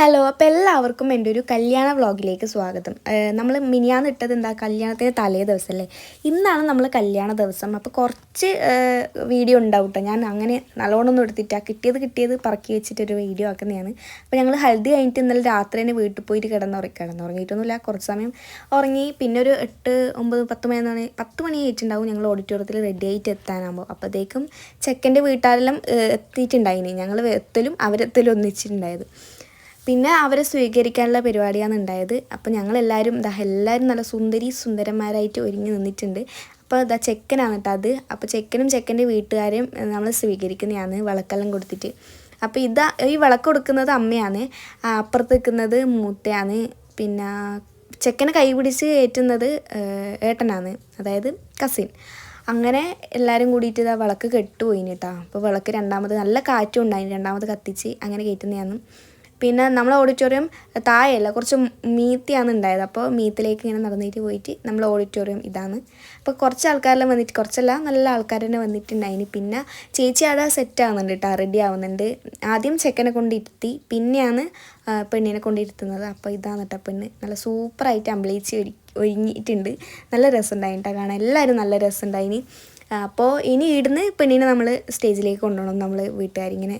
Hello അപ്പോൾ എല്ലാവർക്കും എന്റെ ഒരു കല്യാണ വ്ളോഗിലേക്ക് സ്വാഗതം. നമ്മൾ മിനിയാന്ന് ഇട്ടത് എന്താ? കല്യാണത്തിന്റെ തലേ ദിവസം അല്ലേ ഇന്നാണ് നമ്മൾ കല്യാണ ദിവസം. അപ്പോൾ കുറച്ച് വീഡിയോ ഉണ്ടാവും കേട്ടോ ഞാൻ അങ്ങനെ നല്ലോണമൊന്നും എടുത്തിട്ടാണ് കിട്ടിയത് കിട്ടിയത് പറക്കി വെച്ചിട്ടൊരു വീഡിയോ ആക്കുന്നതാണ്. അപ്പോൾ ഞങ്ങൾ ഹൽദി കഴിഞ്ഞിട്ട് ഇന്നലെ രാത്രി തന്നെ വീട്ടിൽ പോയിട്ട് കിടന്നുറങ്ങി കിടന്നുറങ്ങിയിട്ടൊന്നുമില്ല കുറച്ച് സമയം ഉറങ്ങി. പിന്നെ ഒരു എട്ട് ഒമ്പത് പത്ത് മണി പത്ത് മണി ആയിട്ടുണ്ടാവും ഞങ്ങൾ ഓഡിറ്റോറിയത്തിൽ റെഡി ആയിട്ട് എത്താനാകുമ്പോൾ അപ്പോഴത്തേക്കും ചെക്കന്റെ വീട്ടുകാരെല്ലാം എത്തിയിട്ടുണ്ടായിനി. ഞങ്ങൾ എത്തലും അവരെത്തലും ഒന്നിച്ചിട്ടുണ്ടായത്. പിന്നെ അവരെ സ്വീകരിക്കാനുള്ള പരിപാടിയാണ് ഉണ്ടായത്. അപ്പോൾ ഞങ്ങളെല്ലാവരും ദാ എല്ലാവരും നല്ല സുന്ദരി സുന്ദരന്മാരായിട്ട് ഒരുങ്ങി നിന്നിട്ടുണ്ട്. അപ്പോൾ ദാ ചെക്കനാണ് കേട്ടോ അത്. അപ്പോൾ ചെക്കനും ചെക്കന്റെ വീട്ടുകാരും നമ്മൾ സ്വീകരിക്കുന്നതാണ് വിളക്കെല്ലാം കൊടുത്തിട്ട്. അപ്പോൾ ഇതാ ഈ വിളക്ക് കൊടുക്കുന്നത് അമ്മയാണ്. അപ്പുറത്ത് നിൽക്കുന്നത് മൂത്തയാണ്. പിന്നെ ചെക്കനെ കൈപിടിച്ച് ഏറ്റുന്നത് ഏട്ടനാണ്. അതായത് കസിൻ. അങ്ങനെ എല്ലാവരും കൂടിയിട്ട് ഇതാ വിളക്ക് കെട്ടുപോയിന് കേട്ടോ അപ്പോൾ വിളക്ക് രണ്ടാമത് നല്ല കാറ്റും ഉണ്ടായിന്. രണ്ടാമത് കത്തിച്ച് അങ്ങനെ കയറ്റുന്നതാണ്. പിന്നെ നമ്മൾ ഓഡിറ്റോറിയം താഴെയല്ല കുറച്ച് മീത്തിയാണ് ഉണ്ടായത്. അപ്പോൾ മീത്തിലേക്ക് ഇങ്ങനെ നടന്നിട്ട് പോയിട്ട് നമ്മൾ ഓഡിറ്റോറിയം ഇതാണ്. അപ്പോൾ കുറച്ച് ആൾക്കാരെല്ലാം വന്നിട്ട് കുറച്ചല്ല നല്ല ആൾക്കാർ തന്നെ വന്നിട്ടുണ്ടായിന്. പിന്നെ ചേച്ചി അവിടെ സെറ്റ് ആവുന്നുണ്ട് കേട്ടോ റെഡി ആവുന്നുണ്ട്. ആദ്യം ചെക്കനെ കൊണ്ടിരുത്തി പിന്നെയാണ് പെണ്ണിനെ കൊണ്ടിരുത്തുന്നത് അപ്പോൾ ഇതാണ് കേട്ടോ പെണ്ണ്. നല്ല സൂപ്പറായിട്ട് അമ്പളിച്ച് ഒരു ഒരുങ്ങിയിട്ടുണ്ട്. നല്ല രസമുണ്ടായിന് കേട്ടോ കാണാൻ. എല്ലാവരും നല്ല രസമുണ്ടായിന്. അപ്പോൾ ഇനി ഇടുന്ന് പെണ്ണിനെ നമ്മൾ സ്റ്റേജിലേക്ക് കൊണ്ടുപോകണം നമ്മൾ വീട്ടുകാരിങ്ങനെ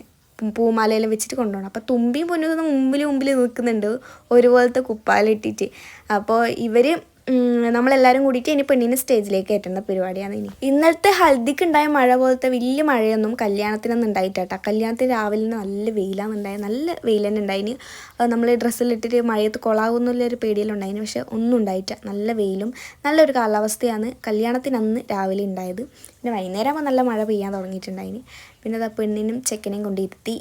പൂമാലയെല്ലാം വെച്ചിട്ട് കൊണ്ടുപോകണം. അപ്പോൾ തുമ്പിയും പൊന്നും മുമ്പിൽ മുമ്പിൽ നിൽക്കുന്നുണ്ട്. ഒരുപോലത്തെ കുപ്പാലിട്ടിട്ട് അപ്പോൾ ഇവർ നമ്മളെല്ലാവരും കൂടിയിട്ട് ഇനി പെണ്ണിനെ സ്റ്റേജിലേക്ക് കയറ്റേണ്ട പരിപാടിയാണ് ഇനി. ഇന്നലത്തെ ഹൽദിക്ക് ഉണ്ടായ മഴ പോലത്തെ വലിയ മഴയൊന്നും കല്യാണത്തിനൊന്നും ഉണ്ടായിട്ടാ കല്യാണത്തിന് രാവിലെ നല്ല വെയിലാണ് ഉണ്ടായത്. നല്ല വെയിൽ തന്നെ ഉണ്ടായിന്. നമ്മൾ ഡ്രസ്സിലിട്ടിട്ട് മഴയത്ത് കൊളാകുന്നുള്ളൊരു പേടിയെല്ലാം ഉണ്ടായിന്. പക്ഷെ ഒന്നും ഉണ്ടായിട്ട് നല്ല വെയിലും നല്ലൊരു കാലാവസ്ഥയാണ് കല്യാണത്തിന് അന്ന് രാവിലെ ഉണ്ടായത്. പിന്നെ വൈകുന്നേരം നല്ല മഴ പെയ്യാൻ തുടങ്ങിയിട്ടുണ്ടായിന്. പിന്നെ അത് പെണ്ണിനും ചെക്കനെയും കൊണ്ടിരുത്തി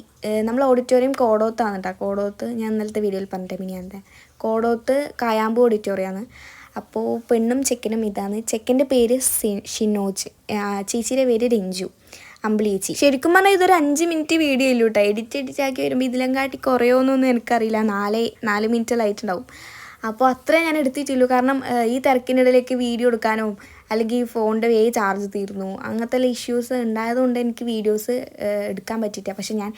നമ്മൾ ഓഡിറ്റോറിയം കോടോത്താണ് കേട്ടോ. കോടോത്ത് ഞാൻ ഇന്നലത്തെ വീഡിയോയിൽ പറഞ്ഞിട്ട് പിന്നെ കോടോത്ത് കായാമ്പു ഓഡിറ്റോറിയമാണ്. അപ്പോൾ പെണ്ണും ചെക്കനും ഇതാണ്. ചെക്കന്റെ പേര് ഷിനോജ്. ചേച്ചിയുടെ പേര് രഞ്ജു അമ്പിളിയേച്ചി ശരിക്കും പറഞ്ഞാൽ ഇതൊരു അഞ്ച് മിനിറ്റ് വീഡിയോ ഇല്ല കേട്ടോ എഡിറ്റ് എഡിറ്റ് ആക്കി വരുമ്പോൾ ഇതിലും കാട്ടി കുറയോന്നൊന്നും എനിക്കറിയില്ല. നാല് നാല് മിനിറ്റിലായിട്ടുണ്ടാവും അപ്പോൾ അത്രേ ഞാൻ എടുത്തിട്ടുള്ളൂ. കാരണം ഈ തിരക്കിനിടയിലേക്ക് വീഡിയോ എടുക്കാനോ അല്ലെങ്കിൽ ഫോണിന്റെ വേ ചാർജ് തീർന്നു. അങ്ങനത്തെ ഇഷ്യൂസ് ഉണ്ടായതുകൊണ്ട് എനിക്ക് വീഡിയോസ് എടുക്കാൻ പറ്റിയിട്ടില്ല. പക്ഷേ ഞാൻ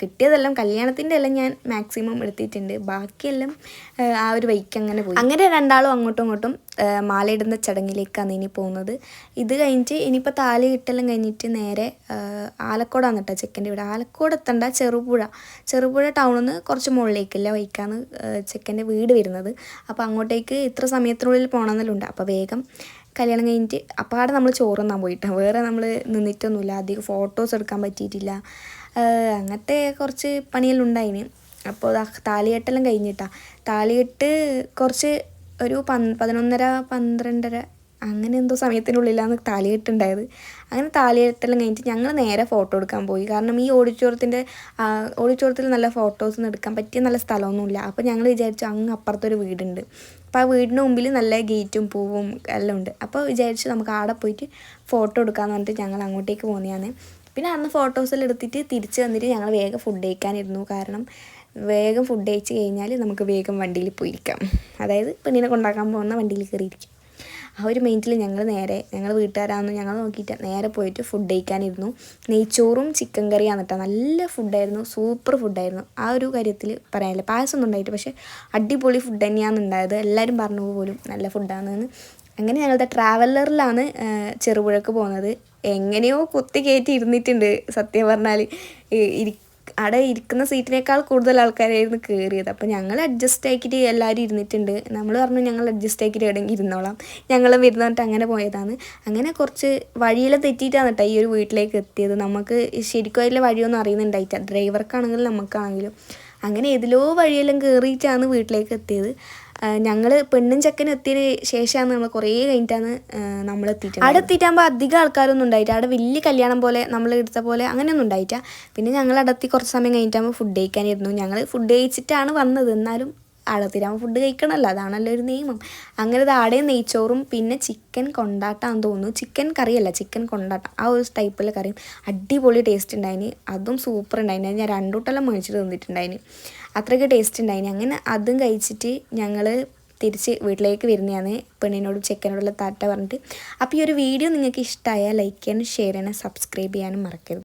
കിട്ടിയതെല്ലാം കല്യാണത്തിന്റെ എല്ലാം ഞാൻ മാക്സിമം എടുത്തിട്ടുണ്ട്. ബാക്കിയെല്ലാം ആ ഒരു വൈക്ക് അങ്ങനെ പോയി. അങ്ങനെ രണ്ടാളും അങ്ങോട്ടും ഇങ്ങോട്ടും മാലയിടുന്ന ചടങ്ങിലേക്കാണ് ഇനി പോകുന്നത്. ഇത് കഴിഞ്ഞിട്ട് ഇനിയിപ്പോൾ താലി കിട്ടെല്ലാം കഴിഞ്ഞിട്ട് നേരെ ആലക്കോടാണ് കേട്ടോ ചെക്കന്റെ വീട്. ആലക്കോട് എത്തണ്ട ചെറുപുഴ. ചെറുപുഴ ടൗണിൽ നിന്ന് കുറച്ച് മുകളിലേക്കില്ല വൈക്കാണ് ചെക്കന്റെ വീട് വരുന്നത്. അപ്പോൾ അങ്ങോട്ടേക്ക് ഇത്ര സമയത്തിനുള്ളിൽ പോകണമെന്നെല്ലാം അപ്പോൾ വേഗം കല്യാണം കഴിഞ്ഞിട്ട് അപ്പാടെ നമ്മൾ ചോറുന്നാൻ പോയിട്ടാണ് വേറെ നമ്മൾ നിന്നിട്ടൊന്നുമില്ല. അധികം ഫോട്ടോസ് എടുക്കാൻ പറ്റിയിട്ടില്ല. അങ്ങനത്തെ കുറച്ച് പണിയെല്ലാം ഉണ്ടായിന്. അപ്പോൾ താലികെട്ടെല്ലാം കഴിഞ്ഞിട്ടാണ് താലികെട്ട് കുറച്ച് ഒരു പതിനൊന്നര പന്ത്രണ്ടര അങ്ങനെ എന്തോ സമയത്തിനുള്ളിലാണ് താലികെട്ടുണ്ടായത്. അങ്ങനെ താലികെട്ടെല്ലാം കഴിഞ്ഞിട്ട് ഞങ്ങൾ നേരെ ഫോട്ടോ എടുക്കാൻ പോയി. കാരണം ഈ ഓഡിറ്റോറിയത്തിന്റെ ഓഡിറ്റോറിയത്തിൽ നല്ല ഫോട്ടോസ് എടുക്കാൻ പറ്റിയ നല്ല സ്ഥലമൊന്നുമില്ല. അപ്പോൾ ഞങ്ങൾ വിചാരിച്ചു അങ്ങ് അപ്പുറത്തൊരു വീടുണ്ട്. അപ്പോൾ ആ വീടിന് മുമ്പിൽ നല്ല ഗേറ്റും പൂവും എല്ലാം ഉണ്ട്. അപ്പോൾ വിചാരിച്ചു നമുക്ക് ആടെ പോയിട്ട് ഫോട്ടോ എടുക്കാമെന്ന് പറഞ്ഞിട്ട് ഞങ്ങൾ അങ്ങോട്ടേക്ക് പോകുന്നതാണ് പിന്നെ അന്ന് ഫോട്ടോസെല്ലാം എടുത്തിട്ട് തിരിച്ച് വന്നിട്ട് ഞങ്ങൾ വേഗം ഫുഡ് കഴിക്കാനിരുന്നു. കാരണം വേഗം ഫുഡ് കഴിച്ച് കഴിഞ്ഞാൽ നമുക്ക് വേഗം വണ്ടിയിൽ പോയിരിക്കാം. അതായത് പെണ്ണിനെ കൊണ്ടാക്കാൻ പോകുന്ന വണ്ടിയിൽ കയറിയിരിക്കാം. ആ ഒരു മൈൻഡിൽ ഞങ്ങൾ നേരെ ഞങ്ങൾ വീട്ടുകാരാണെന്ന് ഞങ്ങൾ നോക്കിയിട്ട് നേരെ പോയിട്ട് ഫുഡ് കഴിക്കാനിരുന്നു. നെയ്ച്ചോറും ചിക്കൻ കറിയാണ് കേട്ടോ നല്ല ഫുഡായിരുന്നു സൂപ്പർ ഫുഡായിരുന്നു ആ ഒരു കാര്യത്തിൽ പറയാനില്ല. പായസം ഒന്നും ഉണ്ടായിട്ട് പക്ഷേ അടിപൊളി ഫുഡ് തന്നെയാണ് ഉണ്ടായത്. എല്ലാവരും പറഞ്ഞു പോലും നല്ല ഫുഡാണെന്ന് അങ്ങനെ ഞങ്ങളുടെ ട്രാവലറിലാണ് ചെറുപുഴക്ക് പോകുന്നത് എങ്ങനെയോ കുത്തി കയറ്റി ഇരുന്നിട്ടുണ്ട്. സത്യം പറഞ്ഞാൽ അവിടെ ഇരിക്കുന്ന സീറ്റിനേക്കാൾ കൂടുതൽ ആൾക്കാരായിരുന്നു കയറിയത് അപ്പോൾ ഞങ്ങൾ അഡ്ജസ്റ്റ് ആക്കിയിട്ട് എല്ലാവരും ഇരുന്നിട്ടുണ്ട്. നമ്മൾ പറഞ്ഞു ഞങ്ങൾ അഡ്ജസ്റ്റ് ആക്കിയിട്ട് എവിടെയെങ്കിലും ഇരുന്നോളാം. ഞങ്ങൾ വരുന്നിട്ട് അങ്ങനെ പോയതാണ്. അങ്ങനെ കുറച്ച് വഴിയിൽ തെറ്റിയിട്ടാണ് കേട്ടോ ഈ ഒരു വീട്ടിലേക്ക് എത്തിയത്. നമുക്ക് ശരിക്കും അതിലെ വഴിയൊന്നും അറിയുന്നുണ്ടായിട്ടില്ല. ഡ്രൈവർക്കാണെങ്കിലും നമുക്കാണെങ്കിലും. അങ്ങനെ ഏതിലോ വഴിയെല്ലാം കയറിയിട്ടാണ് വീട്ടിലേക്ക് എത്തിയത്. ഞങ്ങൾ പെണ്ണും ചെക്കനും എത്തിയതിന് ശേഷമാണ് നമ്മൾ കുറേ കഴിഞ്ഞിട്ടാണ് നമ്മൾ എത്തിയിട്ട് അവിടെ എത്തിയിട്ടാകുമ്പോൾ അധികം ആൾക്കാരൊന്നും ഉണ്ടായിട്ട് അവിടെ വലിയ കല്യാണം പോലെ നമ്മൾ എടുത്ത പോലെ അങ്ങനെയൊന്നും ഉണ്ടായിട്ടാ പിന്നെ ഞങ്ങൾ അടത്തി കുറച്ച് സമയം കഴിഞ്ഞിട്ടാകുമ്പോൾ ഫുഡ് കഴിക്കാനിരുന്നു. ഞങ്ങൾ ഫുഡ് കഴിച്ചിട്ടാണ് വന്നത്. എന്നാലും അടത്തിരാകുമ്പോൾ ഫുഡ് കഴിക്കണമല്ലോ അതാണല്ലോ ഒരു നിയമം. അങ്ങനെ ആടെ നെയ്ച്ചോറും പിന്നെ ചിക്കൻ കൊണ്ടാട്ടാന്ന് തോന്നുന്നു. ചിക്കൻ കറിയല്ല ചിക്കൻ കൊണ്ടാട്ടം. ആ ഒരു ടൈപ്പിലെ കറിയും. അടിപൊളി ടേസ്റ്റ് ഉണ്ടായിന് അതും സൂപ്പർ ഉണ്ടായിന് ഞാൻ രണ്ടൂട്ടെല്ലാം മേടിച്ചിട്ട് തന്നിട്ടുണ്ടായിന്. അത്രയ്ക്ക് ടേസ്റ്റ് ഉണ്ടായിന് അങ്ങനെ അതും കഴിച്ചിട്ട് ഞങ്ങൾ തിരിച്ച് വീട്ടിലേക്ക് വരുന്നതാണ് പെണ്ണിനോടും ചെക്കനോടുള്ള താറ്റ പറഞ്ഞിട്ട്. അപ്പോൾ ഈ ഒരു വീഡിയോ നിങ്ങൾക്ക് ഇഷ്ടമായാൽ ലൈക്ക് ചെയ്യാനും ഷെയർ ചെയ്യാനും സബ്സ്ക്രൈബ് ചെയ്യാനും മറക്കരുത്.